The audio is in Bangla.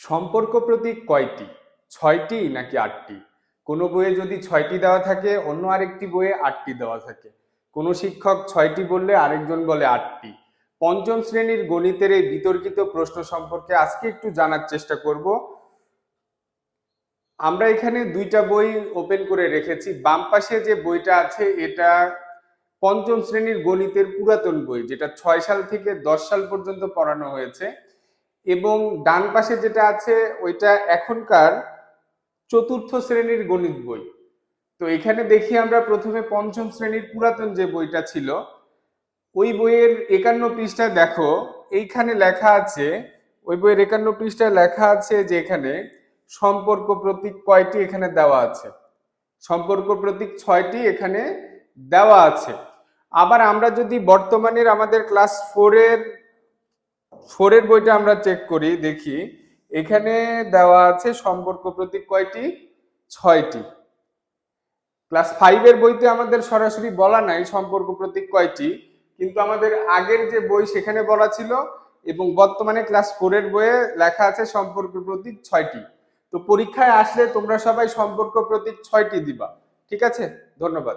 সম্পর্ক প্রতীক কয়টি? ছয়টি নাকি আটটি? কোনো বইয়ে যদি ছয়টি দেওয়া থাকে, অন্য আরেকটি বইয়ে আটটি দেওয়া থাকে। কোনো শিক্ষক ছয়টি বললে আরেকজন বলে আটটি। পঞ্চম শ্রেণির গণিতের এই বিতর্কিত প্রশ্ন সম্পর্কে আজকে একটু জানার চেষ্টা করব। আমরা এখানে দুইটা বই ওপেন করে রেখেছি। বাম পাশে যে বইটা আছে, এটা পঞ্চম শ্রেণির গণিতের পুরাতন বই, যেটা ছয় সাল থেকে দশ সাল পর্যন্ত পড়ানো হয়েছে। এবং ডান পাশে যেটা আছে, ওইটা এখনকার চতুর্থ শ্রেণির গণিত বই। তো এখানে দেখি আমরা প্রথমে পঞ্চম শ্রেণির পুরাতন যে বইটা ছিল, ওই বইয়ের একান্ন পৃষ্ঠায় দেখো, এইখানে লেখা আছে, ওই বইয়ের একান্ন পৃষ্ঠায় লেখা আছে যে এখানে সম্পর্ক প্রতীক কয়টি এখানে দেওয়া আছে। সম্পর্ক প্রতীক ছয়টি এখানে দেওয়া আছে। আবার আমরা যদি বর্তমানের আমাদের ক্লাস ফোরের ফোরের বইটা আমরা চেক করি, দেখি। এখানে দেওয়া আছে সম্পর্ক প্রতীক কয়টি? ছয়টি। ক্লাস ফাইভের বইতে আমাদের সরাসরি বলা নাই সম্পর্ক প্রতীক কয়টি, কিন্তু আমাদের আগের যে বই সেখানে বলা ছিল এবং বর্তমানে ক্লাস ফোরের বইয়ে লেখা আছে সম্পর্ক প্রতীক ছয়টি। তো পরীক্ষায় আসলে তোমরা সবাই সম্পর্ক প্রতীক ছয়টি দিবা। ঠিক আছে? ধন্যবাদ।